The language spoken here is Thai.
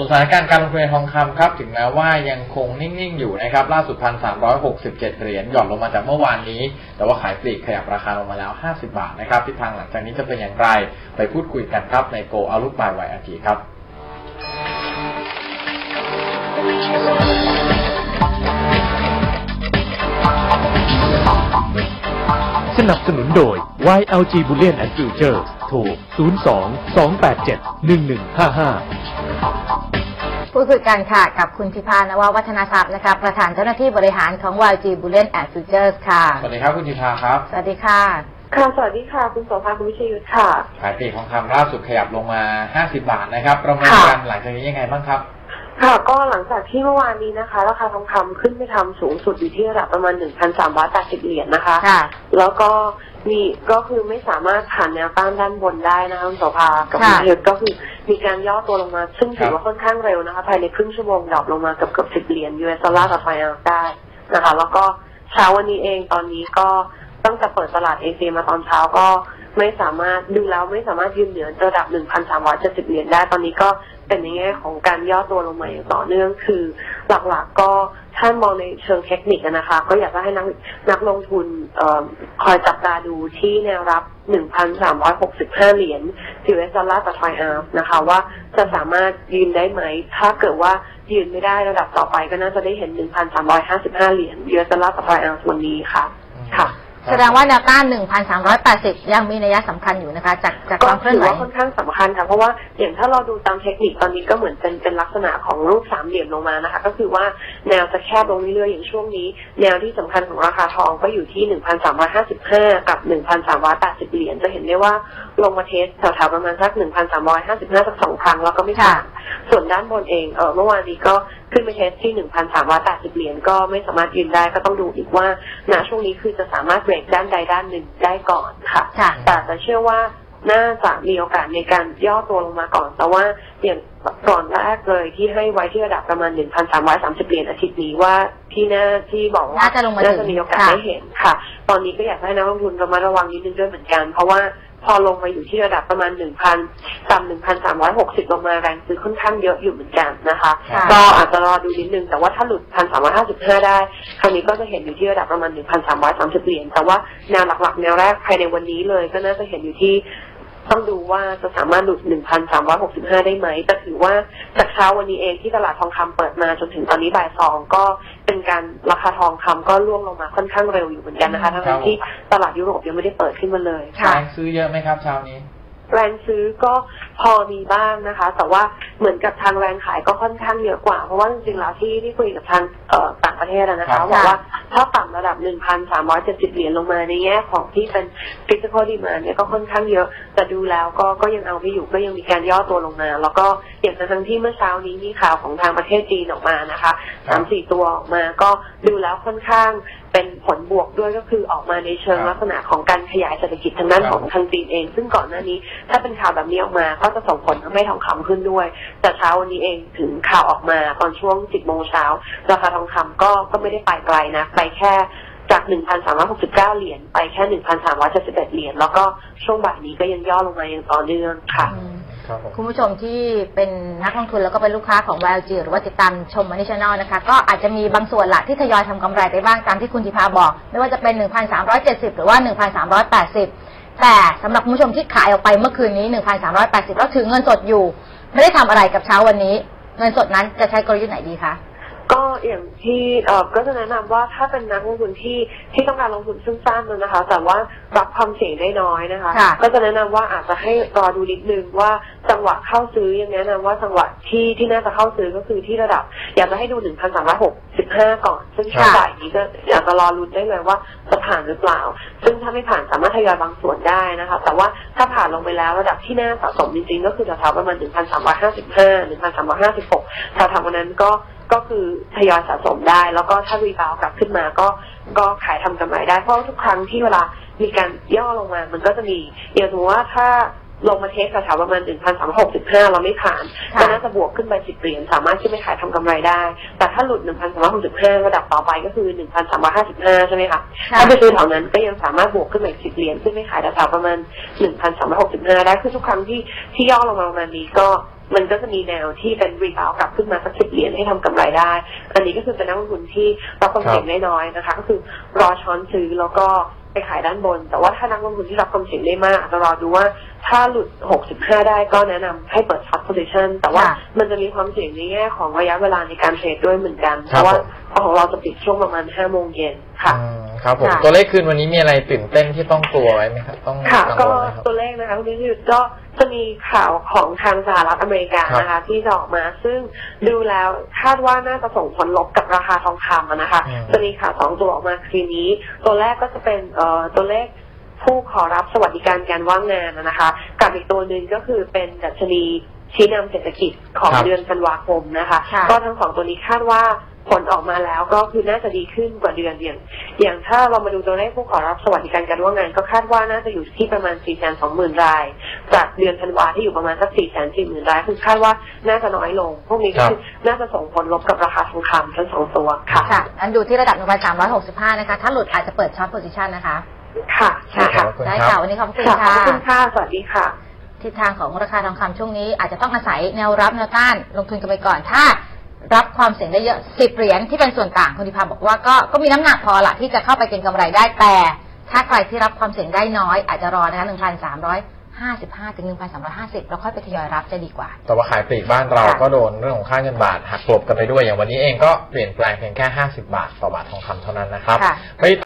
ส่วนสถานการณ์การลงทุนในทองคำครับ ถึงแม้ว่ายังคงนิ่ง ๆ อยู่นะครับ ล่าสุดพันสามร้อยหกสิบเจ็ดเหรียญหย่อนลงมาจากเมื่อวานนี้ แต่ว่าขายปลีกขยับราคาลงมาแล้ว50บาทนะครับทิศทางหลังจากนี้จะเป็นอย่างไร ไปพูดคุยกันครับในโกอาลุกบายไวอาทีครับสนับสนุนโดย YLG Bullion and Future โทร 02 287 1155 พูดคุยกันค่ะกับคุณพิพานววัฒนทรัพย์นะคะประธานเจ้าหน้าที่บริหารของ YG Bullion and Futures ค่ะ สวัสดีครับคุณจิพาครับ สวัสดีค่ะ ค่ะ สวัสดีค่ะ คุณโสภาคุณวิชยุทธค่ะขายปลีกทองคำล่าสุดขยับลงมา 50 บาทนะครับประเมินค่ะกันหลังจากนี้ยังไงบ้างครับค่ะก็หลังจากที่เมื่อวานนี้นะคะ ราคาทองคำขึ้นไปทำสูงสุดอยู่ที่ระดับประมาณ1,380เหรียญนะคะค่ะแล้วก็มีก็คือไม่สามารถผ่านแนวต้านด้านบนได้นะคะคุณโสภากับค่ะคุณวิชยุทธก็คือ มีการย่อตัวลงมา ซึ่งถืครัอบว่าค่อนข้างเร็วนะคะ ภายในครึ่งชั่วโมงดรอปลงมาเกือบเกือบ10เหรียญ US ดอลลาร์ต่อไทยออนซ์ได้นะคะ แล้วก็เช้าวันนี้เองตอนนี้ก็ตั้งแต่เปิดตลาดเอเชียมาตอนเช้าก็ไม่สามารถดูแล้วไม่สามารถยืนเหนือระดับ 1,370 เหรียญได้ ตอนนี้ก็เป็นในแง่ของการย่อตัวลงมาอย่างต่อเนื่อง คือหลักๆก็ ท่านมองในเชิงเทคนิคนะคะ ก็อยากจะให้นักนักลงทุนออคอยจับตาดูที่แนวรับ 1,365 เหรียญ US ดอลลาร์ต่อทรอยอาร์นะคะ ว่าจะสามารถยืนได้ไหม ถ้าเกิดว่ายืนไม่ได้ระดับต่อไปก็น่าจะได้เห็น 1,355 เหรียญ US ดอลลาร์ต่อทรอยอาร์วันนี้ค่ะ ค่ะ แสดงว่าแนวต้าน 1,380 ยังมีนัยสำคัญอยู่นะคะ จากจากคก็วามเคลื่อถืนอไหวว่าค่อนข้างสำคัญค่ะ เพราะว่าอย่างถ้าเราดูตามเทคนิคตอนนี้ก็เหมือนเป็นเป็นลักษณะของรูปสามเหลี่ยมลงมานะคะ ก็คือว่าแนวจะแคบลงเรื่อยๆอย่างช่วงนี้ แนวที่สำคัญของราคาทองก็อยู่ที่ 1,355 กับ 1,380 เหรียญ จะเห็นได้ว่าลงมาเทสแถวๆประมาณสัก 1,355 สักสองครั้งแล้วก็ไม่ผ่าน ส่วนด้านบนเองเออเมื่อวานนี้ก็ขึ้นไปเทสที่1,380เหรียญก็ไม่สามารถยืนได้ก็ต้องดูอีกว่าณช่วงนี้คือจะสามารถเบรกด้านใดด้านหนึ่งได้ก่อนค่ะค่ะ แต่จะเชื่อว่าน่าจะมีโอกาสในการย่อตัวลงมาก่อน แต่ว่าอย่างก่อนแรกเลยที่ให้ไว้ที่ระดับประมาณ 1,330 เหรียญอาทิตย์นี้ว่าที่น่าที่บอกว่าน่าจะลงมาน่าถึจะงมีโอกาสค่ะได้เห็นค่ะ ตอนนี้ก็อยากให้นักลงทุนระมัดระวังนิดนึงด้วยเหมือนกัน เพราะว่า พอลงมาอยู่ที่ระดับประมาณ1,000ต่ำ1,360ลงมาแรงซื้อค่อนข้างเยอะอยู่เหมือนกันนะคะค่ะก็อาจจะรอดูนิดนึง แต่ว่าถ้าหลุด1,355ได้ คราวนี้ก็จะเห็นอยู่ที่ระดับประมาณ1,330เหรียญแต่ว่าแนวหลักๆ แนวแรกภายในวันนี้เลยก็น่าจะเห็นอยู่ที่ ต้องดูว่าจะสามารถหลุด 1,365 ได้ไหม แต่ถือว่าจากเช้าวันนี้เองที่ตลาดทองคำเปิดมาจนถึงตอนนี้บ่ายสองก็เป็นการราคาทองคำก็ร่วงลงมาค่อนข้างเร็วอยู่เหมือนกันนะคะ ทั้งๆที่ตลาดยุโรปยังไม่ได้เปิดขึ้นมาเลยค่ะแรงซื้อเยอะไหมครับเช้านี้ แรงซื้อก็พอมีบ้างนะคะ แต่ว่า เหมือนกับทางแรงขายก็ค่อนข้างเยอะกว่า เพราะว่าจริงๆแล้วที่ที่คุยกับทางเอ่อต่างประเทศอะนะครัคะบบอกว่าถ้าต่ำระดับ 1,370 เหรียญลงมาในแง่ของที่เป็น physical demand เนี่ยก็ค่อนข้างเยอะ แต่ดูแล้วก็ก็ยังเอาไม่อยู่ก็ยังมีการย่อตัวลงมา แล้วก็อย่างทั้งที่เมื่อเช้านี้มีข่าวของทางประเทศจีนออกมานะคะสามสี่ตัวออกมาก็ดูแล้วค่อนข้าง เป็นผลบวกด้วยก็คือออกมาในเชิงครับลักษณะของการขยายเศรษฐกิจทางด้านของทางจีนเอง ซึ่งก่อนหน้านี้ ถ้าเป็นข่าวแบบนี้ออกมาก็จะส่งผลทำให้ทองคำขึ้นด้วย แต่เช้าวันนี้เองถึงข่าวออกมาตอนช่วง 10 โมงเช้าราคาทองคำก็ก็ไม่ได้ไปไกลนะไปแค่จาก 1,369 เหรียญไปแค่ 1,371 เหรียญแล้วก็ช่วงบ่ายนี้ก็ยังย่อลงมาอย่างต่อเนื่องค่ะอืม ครับผมคุณผู้ชมที่เป็นนักลงทุนแล้วก็เป็นลูกค้าของ YLG หรือว่าติดตามชมมันนี่ชแนลนะคะ ก็อาจจะมีบางส่วนละที่ทยอยทำกำไรไปบ้างตามที่คุณธิพาบอก ไม่ว่าจะเป็น 1,370 หรือว่า 1,380 แต่สำหรับคุณผู้ชมที่ขายออกไปเมื่อคืนนี้ 1,380 แล้วถือเงินสดอยู่ ไม่ได้ทำอะไรกับเช้าวันนี้ เงินสดนั้นจะใช้กลยุทธ์ไหนดีคะก็ อย่างที่เอ่อก็จะแนะนำว่าถ้าเป็นนักลงทุนที่ที่ต้องการลงทุนสั้นๆนะคะ แต่ว่ารับความเสี่ยงได้น้อยนะคะค่ะก็จะแนะนำว่าอาจจะให้รอดูนิดนึงว่าจังหวะเข้าซื้อยังแนะนำว่าจังหวะที่ที่น่าจะเข้าซื้อก็คือที่ระดับ อยากจะให้ดู1,365ก่อน ซึ่งช่วงค่ะบ่ายนี้ก็อยากจะรอลุ้นได้เลยว่าจะผ่านหรือเปล่า ซึ่งถ้าไม่ผ่านสามารถทยอยบางส่วนได้นะคะ แต่ว่าถ้าผ่านลงไปแล้วระดับที่น่าสะสมจริงๆก็คือแถวๆประมาณ1,355 1,356แถวๆวันนั้นก็ก็คือทยอยสะสมได้ แล้วก็ถ้ารีบาวกลับขึ้นมาก็ก็ขายทำกำไรได้ เพราะว่าทุกครั้งที่เวลามีการย่อลงมา มันก็จะมีอย่างสมมติว่าถ้าลงมาเทสแถวๆประมาณ 1,365 เราไม่ผ่านค่ะก็น่าจะบวกขึ้นไป 10 เหรียญ สามารถขึ้นไปขายทำกำไรได้ แต่ถ้าหลุด 1,365 ระดับต่อไปก็คือ 1,355 ใช่ไหมคะค่ะถ้าไปซื้อแถวนั้นก็ยังสามารถบวกขึ้นมาอีก 10 เหรียญขึ้นไปขายแถวๆประมาณ 1,365 ได้ คือทุกครั้งที่ที่ย่อลงมาประมาณนี้ก็ มันก็จะมีแนวที่เป็นรีบาวกลับขึ้นมาสักสิบเหรียญให้ทำกำไรได้ อันนี้ก็คือเป็นนักลงทุนที่รับความเสี่ยงน้อยๆนะคะ ก็คือรอช้อนซื้อแล้วก็ไปขายด้านบน แต่ว่าถ้านักลงทุนที่รับความเสี่ยงได้มากอาจจะรอดูว่าถ้าหลุด 65 ได้ก็แนะนำให้เปิดช็อตโพซิชันแต่ว่าค่ะมันจะมีความเสี่ยงในแง่ของระยะเวลาในการเทรดด้วยเหมือนกัน เพครับราะว่าผมของเราจะปิดช่วงประมาณ5โมงเย็นค่ะอืม ครับผมค่ะตัวเลขคืนวันนี้มีอะไรตื่นเต้นที่ต้องกลัวไว้ไหมครับต้องค่ะกังก็วลไหมครับตัวเลขนะคะคุณพิยุทธ์ก็จะมีข่าวของทางสหรัฐอเมริกานะคะ ที่จะออกมาซึ่งดูแล้วคาดว่าน่าจะส่งผลลบกับราคาทองคำอะนะคะอืมจะมีข่าวสองตัวออกมาคืนนี้ ตัวแรกก็จะเป็นเอ่อตัวเลขผู้ขอรับสวัสดิการการว่างงานอะนะคะ กับอีกตัวหนึ่งก็คือเป็นดัชนี ชี้นำเศรษฐกิจของครับเดือนธันวาคมนะคะค่ะก็ทั้งสองตัวนี้คาดว่าผลออกมาแล้วก็คือน่าจะดีขึ้นกว่าเดือนอย่าง อย่างถ้าเรามาดูตัวเลขผู้ขอรับสวัสดิการการว่างงาน ก็คาดว่าน่าจะอยู่ที่ประมาณ 4 2 0 0 0 0ราย จากเดือนธันวาที่อยู่ประมาณสัก 4 4 0 0 0 0ราย คือคาดว่าน่าจะน้อยลง พวกนี้ก็ครับคือน่าจะส่งผลลบกับราคาทองคำทั้งสองตัวค่ะ ค่ะ อันดูที่ระดับ1,365 นะคะ ถ้าหลุดอาจจะเปิดช็อตโพซิชันนะคะ ค่ะใช่ค่ะขอบคุณได้ครัค่ะบวันนี้ขอบคุณค่ะขค่ะอบคุณค่ะ สวัสดีค่ะ ทิศทางของราคาทองคำช่วงนี้อาจจะต้องอาศัยแนวรับแนวต้านลงทุนกันไปก่อนถ้ารับความเสี่ยงได้เยอะสิบเหรียญที่เป็นส่วนต่างคุณธิพาบอกว่าก็ก็มีน้ำหนักพอละที่จะเข้าไปเก็งกำไรได้แต่ ถ้าใครที่รับความเสี่ยงได้น้อยอาจจะรอนะคะ1,355ถึง1,350แล้วค่อยไปทยอยรับจะดีกว่า แต่ว่าขายปลีกบ้านเราค่ะก็โดนเรื่องของค่าเงินบาทหักกลบกันไปด้วยอย่างวันนี้เองก็เปลี่ยนแปลงเพียงแค่50บาทต่อบาททองคำเท่านั้นนะครับค่ะไม่